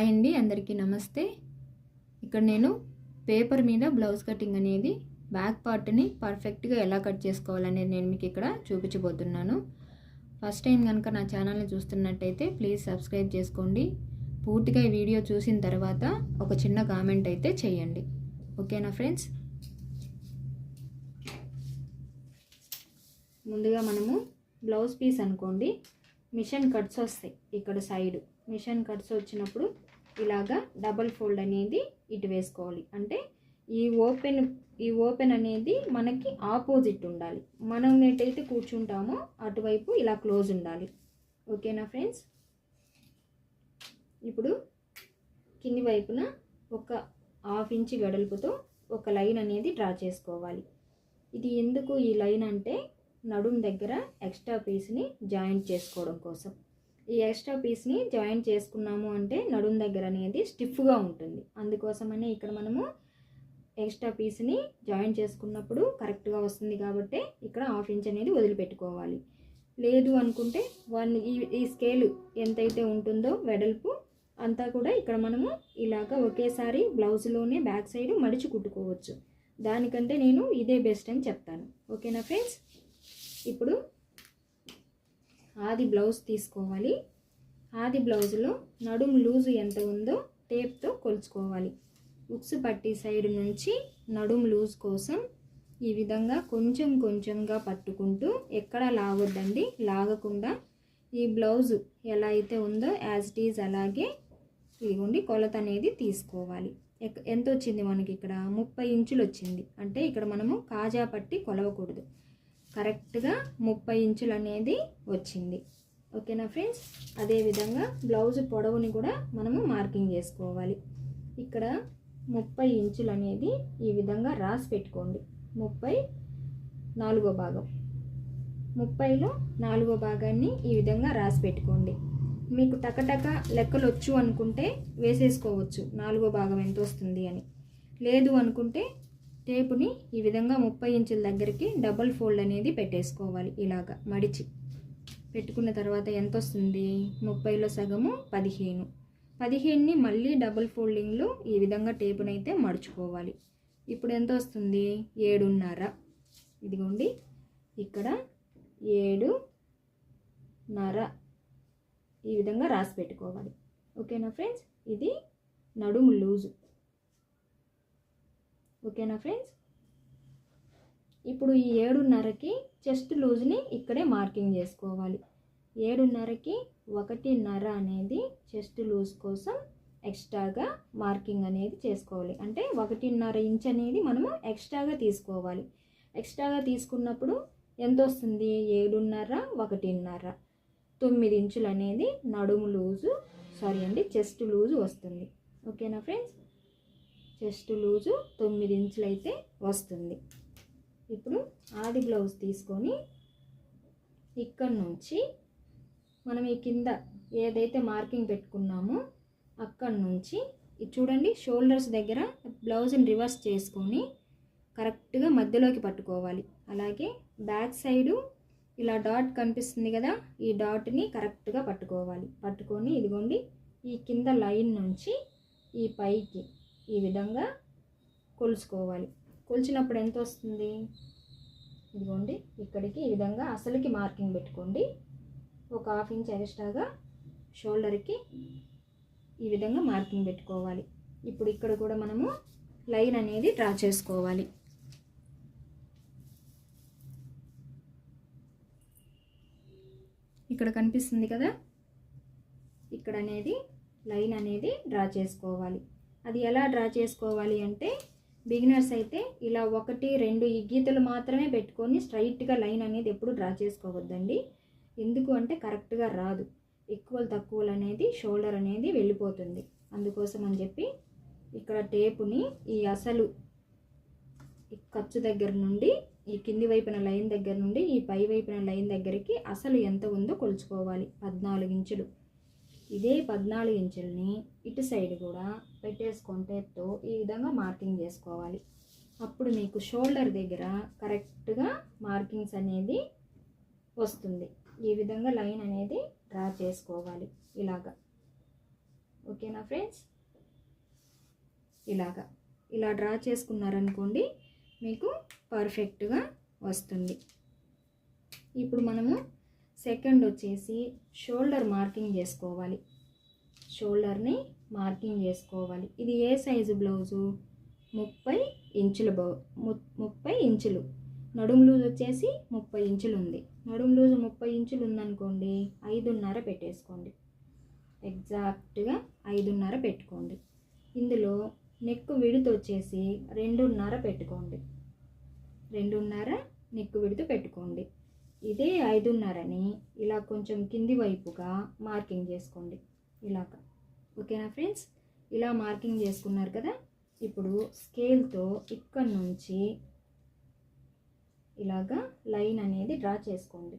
Hi అండి అందరికీ నమస్తే. ఇక్కడ నేను పేపర్ మీద బ్లౌజ్ కటింగ్ అనేది బ్యాక్ పార్ట్ని పర్ఫెక్ట్గా ఎలా కట్ చేసుకోవాలనేది నేను మీకు ఇక్కడ చూపించబోతున్నాను. ఫస్ట్ టైం కనుక నా ఛానల్ని చూస్తున్నట్టయితే ప్లీజ్ సబ్స్క్రైబ్ చేసుకోండి. పూర్తిగా ఈ వీడియో చూసిన తర్వాత ఒక చిన్న కామెంట్ అయితే చేయండి. ఓకేనా ఫ్రెండ్స్? ముందుగా మనము బ్లౌజ్ పీస్ అనుకోండి. మిషన్ కట్స్ వస్తాయి ఇక్కడ సైడ్. మిషన్ కట్స్ వచ్చినప్పుడు ఇలాగా డబల్ ఫోల్డ్ అనేది ఇటు వేసుకోవాలి. అంటే ఈ ఓపెన్ ఈ ఓపెన్ అనేది మనకి ఆపోజిట్ ఉండాలి. మనం ఎటైతే కూర్చుంటామో అటువైపు ఇలా క్లోజ్ ఉండాలి. ఓకేనా ఫ్రెండ్స్? ఇప్పుడు కింది వైపున ఒక హాఫ్ ఇంచ్ వెడల్పుతో ఒక లైన్ అనేది డ్రా చేసుకోవాలి. ఇది ఎందుకు ఈ లైన్ అంటే నడుం దగ్గర ఎక్స్ట్రా పీస్ని జాయింట్ చేసుకోవడం కోసం. ఈ ఎక్స్ట్రా పీస్ని జాయింట్ చేసుకున్నాము అంటే నడుం దగ్గర అనేది స్టిఫ్గా ఉంటుంది. అందుకోసమనే ఇక్కడ మనము ఎక్స్ట్రా పీస్ని జాయింట్ చేసుకున్నప్పుడు కరెక్ట్గా వస్తుంది కాబట్టి ఇక్కడ హాఫ్ ఇంచ్ అనేది వదిలిపెట్టుకోవాలి. లేదు అనుకుంటే వన్ ఈ ఈ స్కేల్ ఎంతైతే ఉంటుందో వెడల్పు అంతా కూడా ఇక్కడ మనము ఇలాగ ఒకేసారి బ్లౌజ్లోనే బ్యాక్ సైడ్ మడిచి కుట్టుకోవచ్చు. దానికంటే నేను ఇదే బెస్ట్ అని చెప్తాను. ఓకేనా ఫ్రెండ్స్ ఇప్పుడు ఆది బ్లౌజ్ తీసుకోవాలి. ఆది బ్లౌజ్లో నడుము లూజు ఎంత ఉందో టేప్తో కొలుచుకోవాలి. ఉక్స్ పట్టి సైడ్ నుంచి నడుము లూజ్ కోసం ఈ విధంగా కొంచెం కొంచెంగా పట్టుకుంటూ ఎక్కడ లాగొద్దండి లాగకుండా ఈ బ్లౌజ్ ఎలా అయితే ఉందో యాజ్ ఇట్ ఈజ్ అలాగే ఇదిగోండి కొలత అనేది తీసుకోవాలి. ఎంత వచ్చింది మనకి ఇక్కడ? ముప్పై ఇంచులు వచ్చింది అంటే ఇక్కడ మనము కాజా పట్టి కొలవకూడదు. కరెక్ట్గా ముప్పై ఇంచులు అనేది వచ్చింది. ఓకేనా ఫ్రెండ్స్? అదేవిధంగా బ్లౌజ్ పొడవుని కూడా మనము మార్కింగ్ చేసుకోవాలి. ఇక్కడ ముప్పై ఇంచులు అనేది ఈ విధంగా రాసి పెట్టుకోండి. ముప్పై నాలుగో భాగం. ముప్పైలో నాలుగో భాగాన్ని ఈ విధంగా రాసి పెట్టుకోండి. మీకు టకటక లెక్కలు వచ్చు అనుకుంటే వేసేసుకోవచ్చు. నాలుగో భాగం ఎంత వస్తుంది అని. లేదు అనుకుంటే టేపుని ఈ విధంగా ముప్పై ఇంచుల దగ్గరికి డబల్ ఫోల్డ్ అనేది పెట్టేసుకోవాలి ఇలాగా మడిచి. పెట్టుకున్న తర్వాత ఎంత వస్తుంది ముప్పైలో సగము పదిహేను. పదిహేనుని మళ్ళీ డబుల్ ఫోల్డింగ్లో ఈ విధంగా టేపునైతే మడుచుకోవాలి. ఇప్పుడు ఎంత వస్తుంది ఏడున్నర. ఇదిగోండి. ఇక్కడ ఏడున్నర. ఈ విధంగా రాసి పెట్టుకోవాలి. ఓకేనా ఫ్రెండ్స్? ఇది నడుము లూజు. ఓకేనా ఫ్రెండ్స్? ఇప్పుడు ఈ ఏడున్నరకి చెస్ట్ లూజ్ని ఇక్కడే మార్కింగ్ చేసుకోవాలి. ఏడున్నరకి ఒకటిన్నర అనేది చెస్ట్ లూజ్ కోసం ఎక్స్ట్రాగా మార్కింగ్ అనేది చేసుకోవాలి. అంటే ఒకటిన్నర ఇంచ్ అనేది మనము ఎక్స్ట్రాగా తీసుకోవాలి. ఎక్స్ట్రాగా తీసుకున్నప్పుడు ఎంత వస్తుంది ఏడున్నర ఒకటిన్నర. తొమ్మిది ఇంచులు అనేది నడుము లూజు సారీ అండి చెస్ట్ లూజు వస్తుంది. ఓకేనా ఫ్రెండ్స్? చెస్ట్ లూజు తొమ్మిది ఇంచులు అయితే వస్తుంది. ఇప్పుడు ఆది బ్లౌజ్ తీసుకొని ఇక్కడ నుంచి మనం ఈ కింద ఏదైతే మార్కింగ్ పెట్టుకున్నామో అక్కడ నుంచి ఇది చూడండి షోల్డర్స్ దగ్గర బ్లౌజ్ని రివర్స్ చేసుకొని కరెక్ట్గా మధ్యలోకి పట్టుకోవాలి. అలాగే బ్యాక్ సైడు ఇలా డాట్ కనిపిస్తుంది కదా ఈ డాట్ని కరెక్ట్గా పట్టుకోవాలి. పట్టుకొని ఇదిగోండి ఈ కింద లైన్ నుంచి ఈ పైకి ఈ విధంగా కొలుచుకోవాలి. కొలిచినప్పుడు ఎంత వస్తుంది? ఇదిగోండి ఇక్కడికి ఈ విధంగా అసలుకి మార్కింగ్ పెట్టుకోండి. ఒక హాఫ్ ఇంచ్ ఎక్స్ట్రాగా షోల్డర్కి ఈ విధంగా మార్కింగ్ పెట్టుకోవాలి. ఇప్పుడు ఇక్కడ కూడా మనము లైన్ అనేది డ్రా చేసుకోవాలి. ఇక్కడ కనిపిస్తుంది కదా? ఇక్కడ అనేది లైన్ అనేది డ్రా చేసుకోవాలి. అది ఎలా డ్రా చేసుకోవాలి అంటే బిగినర్స్ అయితే ఇలా ఒకటి రెండు ఈ గీతలు మాత్రమే పెట్టుకొని స్ట్రైట్గా లైన్ అనేది ఎప్పుడు డ్రా చేసుకోవద్దండి. ఎందుకు అంటే కరెక్ట్గా రాదు. ఎక్కువలు తక్కువలు అనేది షోల్డర్ అనేది వెళ్ళిపోతుంది. అందుకోసం అని చెప్పి ఇక్కడ టేపుని ఈ అసలు ఈ ఖర్చు దగ్గర నుండి ఈ కింది వైపున లైన్ దగ్గర నుండి ఈ పై వైపున లైన్ దగ్గరికి అసలు ఎంత ఉందో కొలుచుకోవాలి. పద్నాలుగు ఇంచులు. ఇదే పద్నాలుగు ఇంచుల్ని ఇటు సైడ్ కూడా పెట్టేసుకొని టేప్తో ఈ విధంగా మార్కింగ్ చేసుకోవాలి. అప్పుడు మీకు షోల్డర్ దగ్గర కరెక్ట్గా మార్కింగ్స్ అనేది వస్తుంది. ఈ విధంగా లైన్ అనేది డ్రా చేసుకోవాలి. ఇలాగా. ఓకేనా ఫ్రెండ్స్? ఇలాగా. ఇలా డ్రా చేసుకున్నారనుకోండి మీకు పర్ఫెక్ట్గా వస్తుంది. ఇప్పుడు మనము సెకండ్ వచ్చేసి షోల్డర్ మార్కింగ్ చేసుకోవాలి. షోల్డర్ని మార్కింగ్ చేసుకోవాలి. ఇది ఏ సైజు బ్లౌజు? ముప్పై ఇంచుల బౌ ము- ముప్పై ఇంచులు. నడుము లూజ్ వచ్చేసి ముప్పై ఇంచులు ఉంది. నడుము లూజ్ ముప్పై ఇంచులు ఉందనుకోండి ఐదున్నర పెట్టేసుకోండి. ఎగ్జాక్ట్గా ఐదున్నర పెట్టుకోండి. ఇందులో నెక్ విడుత వచ్చేసి రెండున్నర పెట్టుకోండి. రెండున్నర నెక్ విడుత పెట్టుకోండి. ఇదే ఐదున్నరని ఇలా కొంచెం కింది వైపుగా మార్కింగ్ చేసుకోండి. ఇలాగ. ఓకేనా ఫ్రెండ్స్? ఇలా మార్కింగ్ చేసుకున్నారు కదా? ఇప్పుడు స్కేల్తో ఇక్కడ నుంచి ఇలాగా లైన్ అనేది డ్రా చేసుకోండి.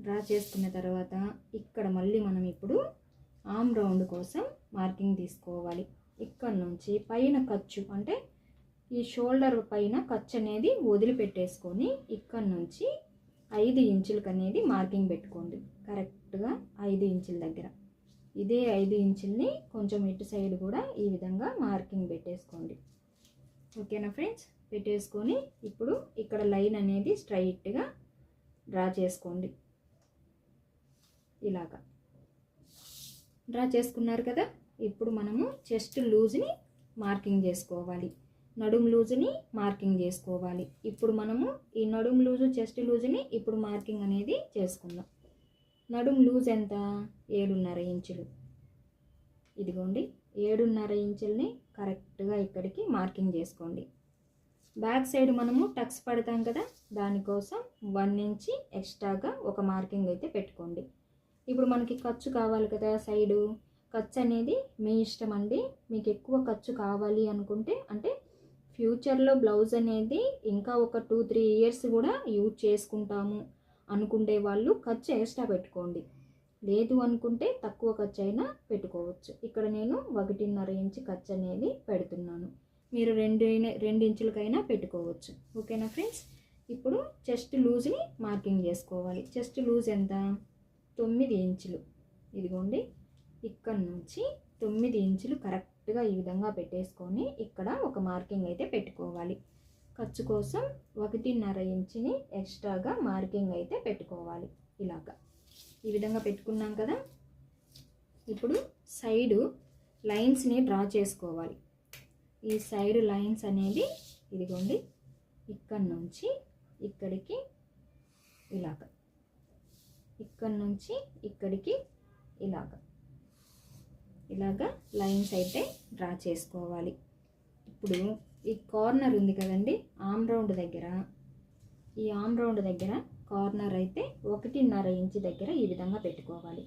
డ్రా చేసుకున్న తర్వాత ఇక్కడ మళ్ళీ మనం ఇప్పుడు ఆమ్ రౌండ్ కోసం మార్కింగ్ తీసుకోవాలి. ఇక్కడ నుంచి పైన ఖర్చు అంటే ఈ షోల్డర్ పైన ఖర్చు అనేది వదిలిపెట్టేసుకొని ఇక్కడ నుంచి ఐదు ఇంచులకు అనేది మార్కింగ్ పెట్టుకోండి. కరెక్ట్గా ఐదు ఇంచుల దగ్గర. ఇదే ఐదు ఇంచుల్ని కొంచెం ఇటు సైడ్ కూడా ఈ విధంగా మార్కింగ్ పెట్టేసుకోండి. ఓకేనా ఫ్రెండ్స్? పెట్టేసుకొని ఇప్పుడు ఇక్కడ లైన్ అనేది స్ట్రైట్గా డ్రా చేసుకోండి. ఇలాగా. డ్రా చేసుకున్నారు కదా? ఇప్పుడు మనము చెస్ట్ లూజ్ని మార్కింగ్ చేసుకోవాలి. నడుము లూజుని మార్కింగ్ చేసుకోవాలి. ఇప్పుడు మనము ఈ నడుము లూజు చెస్ట్ లూజుని ఇప్పుడు మార్కింగ్ అనేది చేసుకుందాం. నడుము లూజ్ ఎంత? ఏడున్నర ఇంచులు. ఇదిగోండి ఏడున్నర ఇంచుల్ని కరెక్ట్గా ఇక్కడికి మార్కింగ్ చేసుకోండి. బ్యాక్ సైడ్ మనము టక్స్ పడతాం కదా దానికోసం వన్ ఇంచి ఎక్స్ట్రాగా ఒక మార్కింగ్ అయితే పెట్టుకోండి. ఇప్పుడు మనకి ఖర్చు కావాలి కదా సైడు. ఖర్చు అనేది మీ ఇష్టం అండి. మీకు ఎక్కువ ఖర్చు కావాలి అనుకుంటే అంటే ఫ్యూచర్లో బ్లౌజ్ అనేది ఇంకా ఒక టూ త్రీ ఇయర్స్ కూడా యూజ్ చేసుకుంటాము అనుకుంటే వాళ్ళు ఖర్చు ఎక్స్ట్రా పెట్టుకోండి. లేదు అనుకుంటే తక్కువ ఖర్చు అయినా పెట్టుకోవచ్చు. ఇక్కడ నేను ఒకటిన్నర ఇంచు ఖర్చు అనేది పెడుతున్నాను. మీరు రెండు రెండు ఇంచులకైనా పెట్టుకోవచ్చు. ఓకేనా ఫ్రెండ్స్? ఇప్పుడు చెస్ట్ లూజ్ని మార్కింగ్ చేసుకోవాలి. చెస్ట్ లూజ్ ఎంత? తొమ్మిది ఇంచులు. ఇదిగోండి. ఇక్కడ నుంచి తొమ్మిది ఇంచులు కరెక్ట్ కరెక్ట్గా ఈ విధంగా పెట్టేసుకొని ఇక్కడ ఒక మార్కింగ్ అయితే పెట్టుకోవాలి. ఖర్చు కోసం ఒకటిన్నర ఇంచుని ఎక్స్ట్రాగా మార్కింగ్ అయితే పెట్టుకోవాలి ఇలాగా. ఈ విధంగా పెట్టుకున్నాం కదా? ఇప్పుడు సైడు లైన్స్ని డ్రా చేసుకోవాలి. ఈ సైడ్ లైన్స్ అనేది ఇదిగోండి ఇక్కడ నుంచి ఇక్కడికి ఇలాగ. ఇక్కడ నుంచి ఇక్కడికి ఇలాగ. ఇలాగా లైన్స్ అయితే డ్రా చేసుకోవాలి. ఇప్పుడు ఈ కార్నర్ ఉంది కదండి ఆమ్ రౌండ్ దగ్గర. ఈ ఆమ్ రౌండ్ దగ్గర కార్నర్ అయితే ఒకటిన్నర ఇంచు దగ్గర ఈ విధంగా పెట్టుకోవాలి.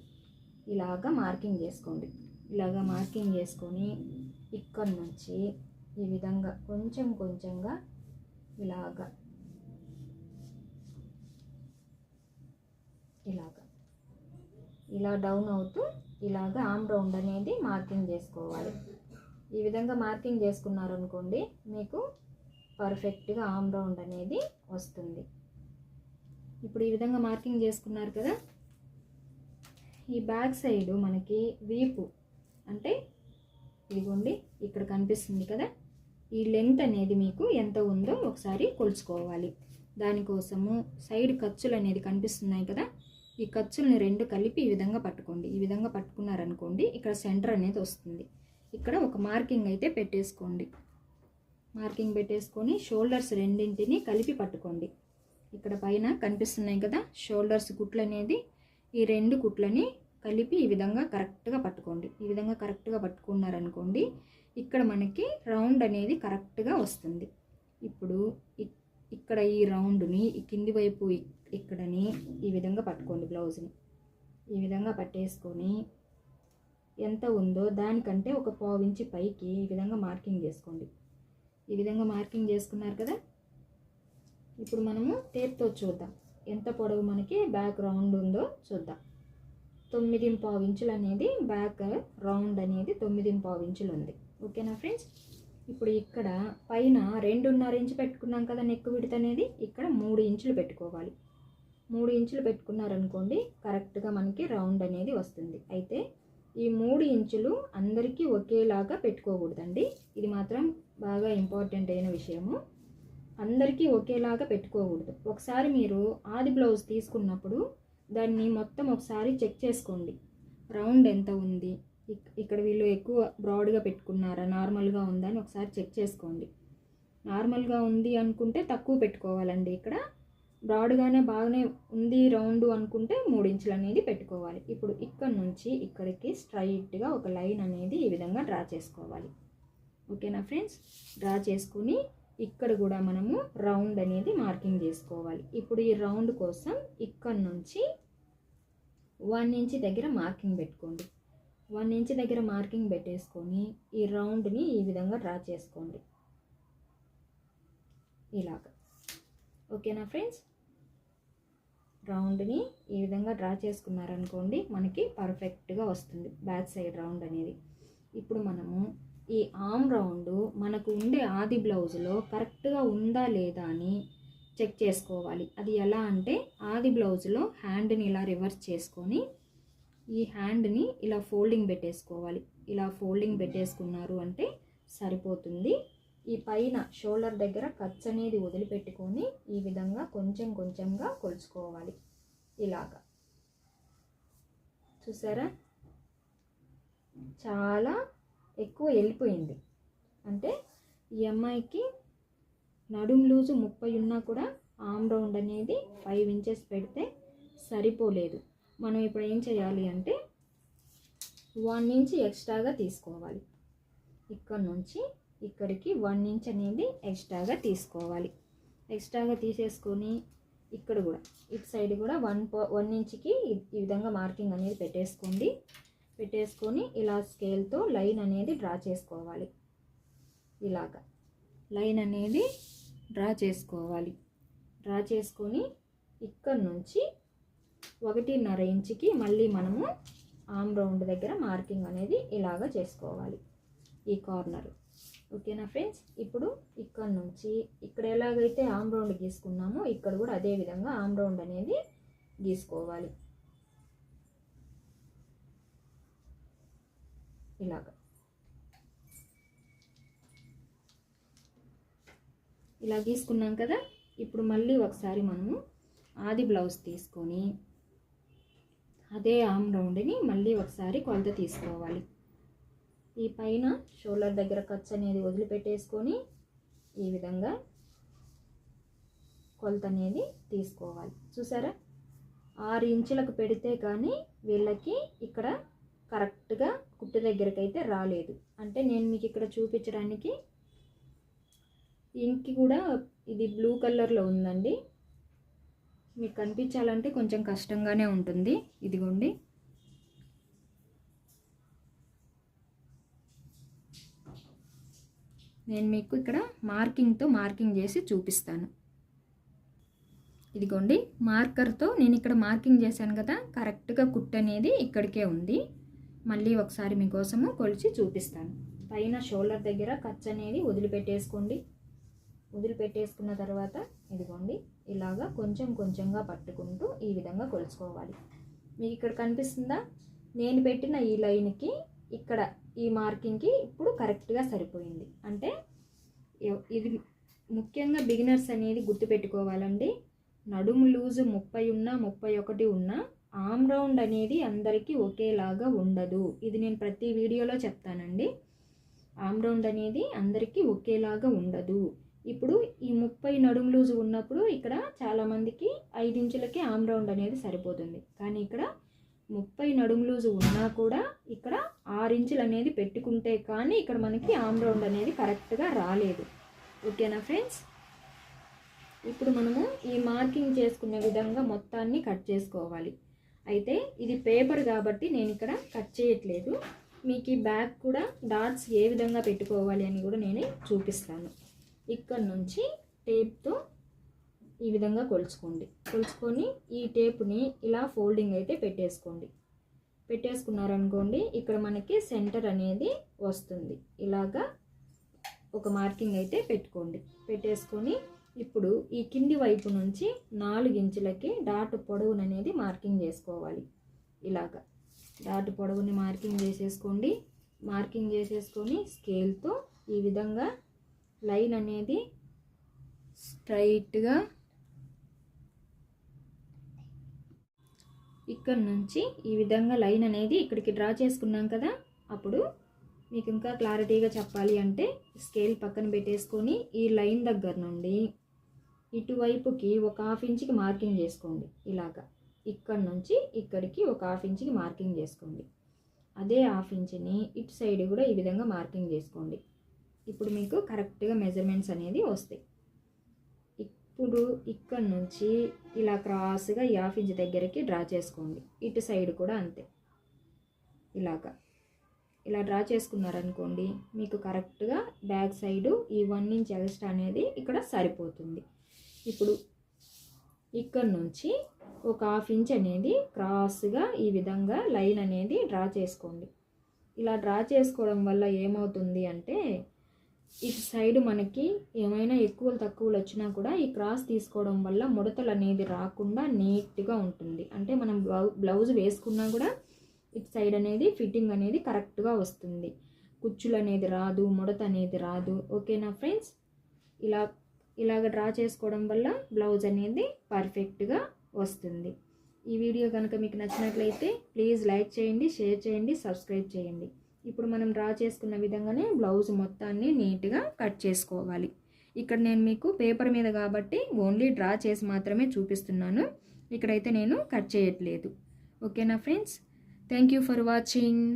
ఇలాగా మార్కింగ్ చేసుకోండి. ఇలాగా మార్కింగ్ చేసుకొని ఇక్కడ నుంచి ఈ విధంగా కొంచెం కొంచెంగా ఇలాగా. ఇలాగా. ఇలా డౌన్ అవుతూ ఇలాగా ఆమ్ రౌండ్ అనేది మార్కింగ్ చేసుకోవాలి. ఈ విధంగా మార్కింగ్ చేసుకున్నారనుకోండి మీకు పర్ఫెక్ట్గా ఆమ్ రౌండ్ అనేది వస్తుంది. ఇప్పుడు ఈ విధంగా మార్కింగ్ చేసుకున్నారు కదా? ఈ బ్యాక్ సైడ్ మనకి వీపు అంటే ఇదిగోండి ఇక్కడ కనిపిస్తుంది కదా? ఈ లెంత్ అనేది మీకు ఎంత ఉందో ఒకసారి కొలుచుకోవాలి. దానికోసము సైడ్ ఖర్చులు అనేది కనిపిస్తున్నాయి కదా? ఈ ఖర్చుల్ని రెండు కలిపి ఈ విధంగా పట్టుకోండి. ఈ విధంగా పట్టుకున్నారనుకోండి ఇక్కడ సెంటర్ అనేది వస్తుంది. ఇక్కడ ఒక మార్కింగ్ అయితే పెట్టేసుకోండి. మార్కింగ్ పెట్టేసుకొని షోల్డర్స్ రెండింటిని కలిపి పట్టుకోండి. ఇక్కడ పైన కనిపిస్తున్నాయి కదా షోల్డర్స్ కుట్లు అనేది. ఈ రెండు కుట్లని కలిపి ఈ విధంగా కరెక్ట్గా పట్టుకోండి. ఈ విధంగా కరెక్ట్గా పట్టుకున్నారనుకోండి ఇక్కడ మనకి రౌండ్ అనేది కరెక్ట్గా వస్తుంది. ఇప్పుడు ఇ- ఇక్కడ ఈ రౌండ్ని ఈ కింది వైపు ఇక్కడని ఈ విధంగా పట్టుకోండి బ్లౌజ్ని. ఈ విధంగా పట్టేసుకొని ఎంత ఉందో దానికంటే ఒక పావు ఇంచి పైకి ఈ విధంగా మార్కింగ్ చేసుకోండి. ఈ విధంగా మార్కింగ్ చేసుకున్నారు కదా? ఇప్పుడు మనము టేప్తో చూద్దాం. ఎంత పొడవు మనకి బ్యాక్ రౌండ్ ఉందో చూద్దాం. తొమ్మిది పావు ఇంచులు అనేది బ్యాక్ రౌండ్ అనేది తొమ్మిది పావు ఇంచులు ఉంది. ఓకేనా ఫ్రెండ్స్? ఇప్పుడు ఇక్కడ పైన రెండున్నర ఇంచు పెట్టుకున్నాం కదా నెక్ విడత అనేది. ఇక్కడ మూడు ఇంచులు పెట్టుకోవాలి. మూడు ఇంచులు పెట్టుకున్నారనుకోండి కరెక్ట్గా మనకి రౌండ్ అనేది వస్తుంది. అయితే ఈ మూడు ఇంచులు అందరికీ ఒకేలాగా పెట్టుకోకూడదండి. ఇది మాత్రం బాగా ఇంపార్టెంట్ అయిన విషయము. అందరికీ ఒకేలాగా పెట్టుకోకూడదు. ఒకసారి మీరు ఆది బ్లౌజ్ తీసుకున్నప్పుడు దాన్ని మొత్తం ఒకసారి చెక్ చేసుకోండి. రౌండ్ ఎంత ఉంది? ఇక్- ఇక్కడ వీళ్ళు ఎక్కువ బ్రాడ్గా పెట్టుకున్నారా? నార్మల్గా ఉందా అని ఒకసారి చెక్ చేసుకోండి. నార్మల్గా ఉంది అనుకుంటే తక్కువ పెట్టుకోవాలండి ఇక్కడ. బ్రాడ్గానే బాగానే ఉంది రౌండ్ అనుకుంటే మూడు ఇంచులు అనేది పెట్టుకోవాలి. ఇప్పుడు ఇక్కడ నుంచి ఇక్కడికి స్ట్రైట్గా ఒక లైన్ అనేది ఈ విధంగా డ్రా చేసుకోవాలి. ఓకేనా ఫ్రెండ్స్? డ్రా చేసుకుని ఇక్కడ కూడా మనము రౌండ్ అనేది మార్కింగ్ చేసుకోవాలి. ఇప్పుడు ఈ రౌండ్ కోసం ఇక్కడ నుంచి వన్ ఇంచ్ దగ్గర మార్కింగ్ పెట్టుకోండి. వన్ ఇంచ్ దగ్గర మార్కింగ్ పెట్టేసుకొని ఈ రౌండ్ని ఈ విధంగా డ్రా చేసుకోండి. ఇలాగ. ఓకేనా ఫ్రెండ్స్? రౌండ్ని ఈ విధంగా డ్రా చేసుకున్నారనుకోండి మనకి పర్ఫెక్ట్గా వస్తుంది బ్యాక్ సైడ్ రౌండ్ అనేది. ఇప్పుడు మనము ఈ ఆమ్ రౌండ్ మనకు ఉండే ఆది బ్లౌజ్లో కరెక్ట్గా ఉందా లేదా అని చెక్ చేసుకోవాలి. అది ఎలా అంటే ఆది బ్లౌజ్లో హ్యాండ్ని ఇలా రివర్స్ చేసుకొని ఈ హ్యాండ్ని ఇలా ఫోల్డింగ్ పెట్టేసుకోవాలి. ఇలా ఫోల్డింగ్ పెట్టేసుకున్నారు అంటే సరిపోతుంది. ఈ పైన షోల్డర్ దగ్గర ఖర్చు అనేది వదిలిపెట్టుకొని ఈ విధంగా కొంచెం కొంచెంగా కొలుచుకోవాలి. ఇలాగా. చూసారా? చాలా ఎక్కువ వెళ్ళిపోయింది. అంటే ఈ అమ్మాయికి నడుం లూజు ముప్పై ఉన్నా కూడా ఆమ్ రౌండ్ అనేది ఫైవ్ ఇంచెస్ పెడితే సరిపోలేదు. మనం ఇప్పుడు ఏం చేయాలి అంటే వన్ ఇంచ్ ఎక్స్ట్రాగా తీసుకోవాలి. ఇక్కడ నుంచి ఇక్కడికి వన్ ఇంచ్ అనేది ఎక్స్ట్రాగా తీసుకోవాలి. ఎక్స్ట్రాగా తీసేసుకొని ఇక్కడ కూడా ఇటు సైడ్ కూడా వన్ వన్ ఇంచ్కి ఈ విధంగా మార్కింగ్ అనేది పెట్టేసుకోండి. పెట్టేసుకొని ఇలా స్కేల్తో లైన్ అనేది డ్రా చేసుకోవాలి. ఇలాగా లైన్ అనేది డ్రా చేసుకోవాలి. డ్రా చేసుకొని ఇక్కడ నుంచి ఒకటిన్నర ఇంచుకి మళ్ళీ మనము ఆమ్ రౌండ్ దగ్గర మార్కింగ్ అనేది ఇలాగ చేసుకోవాలి. ఈ కార్నర్. ఓకేనా ఫ్రెండ్స్? ఇప్పుడు ఇక్కడ నుంచి ఇక్కడ ఎలాగైతే ఆమ్ రౌండ్ గీసుకున్నామో ఇక్కడ కూడా అదే విధంగా ఆమ్ రౌండ్ అనేది గీసుకోవాలి. ఇలాగ. ఇలా గీసుకున్నాం కదా? ఇప్పుడు మళ్ళీ ఒకసారి మనము ఆది బ్లౌజ్ తీసుకొని అదే ఆమ్ రౌండ్ని మళ్ళీ ఒకసారి కొలత తీసుకోవాలి. ఈ పైన షోల్డర్ దగ్గర ఖర్చు అనేది వదిలిపెట్టేసుకొని ఈ విధంగా కొలత అనేది తీసుకోవాలి. చూసారా? ఆరు ఇంచులకు పెడితే కానీ వీళ్ళకి ఇక్కడ కరెక్ట్గా కుట్టు దగ్గరికి అయితే రాలేదు. అంటే నేను మీకు ఇక్కడ చూపించడానికి ఇంక్ కూడా ఇది బ్లూ కలర్లో ఉందండి. మీకు కనిపించాలంటే కొంచెం కష్టంగానే ఉంటుంది. ఇదిగోండి. నేను మీకు ఇక్కడ మార్కింగ్తో మార్కింగ్ చేసి చూపిస్తాను. ఇదిగోండి మార్కర్తో నేను ఇక్కడ మార్కింగ్ చేశాను కదా కరెక్ట్గా కుట్ అనేది ఇక్కడికే ఉంది. మళ్ళీ ఒకసారి మీకోసము కొలిచి చూపిస్తాను. పైన షోల్డర్ దగ్గర ఖర్చు అనేది వదిలిపెట్టేసుకోండి. వదిలిపెట్టేసుకున్న తర్వాత ఇదిగోండి ఇలాగా కొంచెం కొంచెంగా పట్టుకుంటూ ఈ విధంగా కొలుచుకోవాలి. మీకు ఇక్కడ కనిపిస్తుందా? నేను పెట్టిన ఈ లైన్కి ఇక్కడ ఈ మార్కింగ్కి ఇప్పుడు కరెక్ట్గా సరిపోయింది. అంటే ఇది ముఖ్యంగా బిగినర్స్ అనేది గుర్తుపెట్టుకోవాలండి. నడుము లూజు ముప్పై ఉన్నా ముప్పై ఒకటి ఉన్నా ఆమ్ రౌండ్ అనేది అందరికీ ఒకేలాగా ఉండదు. ఇది నేను ప్రతి వీడియోలో చెప్తానండి. ఆమ్ రౌండ్ అనేది అందరికీ ఒకేలాగా ఉండదు. ఇప్పుడు ఈ ముప్పై నడుము లూజు ఉన్నప్పుడు ఇక్కడ చాలామందికి ఐదు ఇంచులకి ఆమ్ రౌండ్ అనేది సరిపోతుంది. కానీ ఇక్కడ ముప్పై నడుము లూజు ఉన్నా కూడా ఇక్కడ ఆరు ఇంచులు అనేది పెట్టుకుంటే కానీ ఇక్కడ మనకి ఆమ్ రౌండ్ అనేది కరెక్ట్గా రాలేదు. ఓకేనా ఫ్రెండ్స్? ఇప్పుడు మనము ఈ మార్కింగ్ చేసుకునే విధంగా మొత్తాన్ని కట్ చేసుకోవాలి. అయితే ఇది పేపర్ కాబట్టి నేను ఇక్కడ కట్ చేయట్లేదు. మీకు ఈ బ్యాగ్ కూడా డాట్స్ ఏ విధంగా పెట్టుకోవాలి అని కూడా నేను చూపిస్తాను. ఇక్కడ నుంచి టేప్తో ఈ విధంగా కొలుచుకోండి. కొలుచుకొని ఈ టేప్ని ఇలా ఫోల్డింగ్ అయితే పెట్టేసుకోండి. పెట్టేసుకున్నారనుకోండి ఇక్కడ మనకి సెంటర్ అనేది వస్తుంది. ఇలాగా ఒక మార్కింగ్ అయితే పెట్టుకోండి. పెట్టేసుకొని ఇప్పుడు ఈ కింది వైపు నుంచి నాలుగు ఇంచులకి డాట్ పొడవుననేది మార్కింగ్ చేసుకోవాలి. ఇలాగా డాట్ పొడవుని మార్కింగ్ చేసేసుకోండి. మార్కింగ్ చేసేసుకొని స్కేల్తో ఈ విధంగా లైన్ అనేది స్ట్రైట్గా ఇక్కడ నుంచి ఈ విధంగా లైన్ అనేది ఇక్కడికి డ్రా చేసుకున్నాం కదా అప్పుడు మీకు ఇంకా క్లారిటీగా చెప్పాలి అంటే స్కేల్ పక్కన పెట్టేసుకొని ఈ లైన్ దగ్గర నుండి ఇటువైపుకి ఒక హాఫ్ ఇంచ్కి మార్కింగ్ చేసుకోండి. ఇలాగా ఇక్కడ నుంచి ఇక్కడికి ఒక హాఫ్ ఇంచ్కి మార్కింగ్ చేసుకోండి. అదే హాఫ్ ఇంచ్ని ఇటు సైడ్ కూడా ఈ విధంగా మార్కింగ్ చేసుకోండి. ఇప్పుడు మీకు కరెక్ట్గా మెజర్మెంట్స్ అనేది వస్తాయి. ఇప్పుడు ఇక్కడ నుంచి ఇలా క్రాస్గా ఈ హాఫ్ ఇంచ్ దగ్గరికి డ్రా చేసుకోండి. ఇటు సైడ్ కూడా అంతే. ఇలాగా. ఇలా డ్రా చేసుకున్నారనుకోండి మీకు కరెక్ట్గా బ్యాక్ సైడు ఈ వన్ ఇంచ్ ఎక్స్ట్రా అనేది ఇక్కడ సరిపోతుంది. ఇప్పుడు ఇక్కడ నుంచి ఒక హాఫ్ ఇంచ్ అనేది క్రాస్గా ఈ విధంగా లైన్ అనేది డ్రా చేసుకోండి. ఇలా డ్రా చేసుకోవడం వల్ల ఏమవుతుంది అంటే ఇటు సైడ్ మనకి ఏమైనా ఎక్కువలు తక్కువలు వచ్చినా కూడా ఈ క్రాస్ తీసుకోవడం వల్ల ముడతలు అనేది రాకుండా నీట్గా ఉంటుంది. అంటే మనం బ్లౌ బ్లౌజ్ వేసుకున్నా కూడా ఇటు సైడ్ అనేది ఫిట్టింగ్ అనేది కరెక్ట్గా వస్తుంది. కుచ్చులు అనేది రాదు ముడత అనేది రాదు. ఓకేనా ఫ్రెండ్స్? ఇలా ఇలాగ డ్రా చేసుకోవడం వల్ల బ్లౌజ్ అనేది పర్ఫెక్ట్గా వస్తుంది. ఈ వీడియో కనుక మీకు నచ్చినట్లయితే ప్లీజ్ లైక్ చేయండి షేర్ చేయండి సబ్స్క్రైబ్ చేయండి. ఇప్పుడు మనం డ్రా చేసుకున్న విధంగానే బ్లౌజ్ మొత్తాన్ని నీట్గా కట్ చేసుకోవాలి. ఇక్కడ నేను మీకు పేపర్ మీద కాబట్టి ఓన్లీ డ్రా చేసి మాత్రమే చూపిస్తున్నాను. ఇక్కడైతే నేను కట్ చేయట్లేదు. ఓకేనా friends? Thank you for watching.